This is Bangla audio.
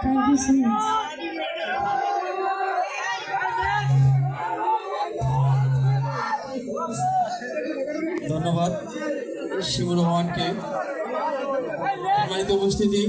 Thank you so much. ধন্যবাদ শিবুর রহমানকে উপস্থিতি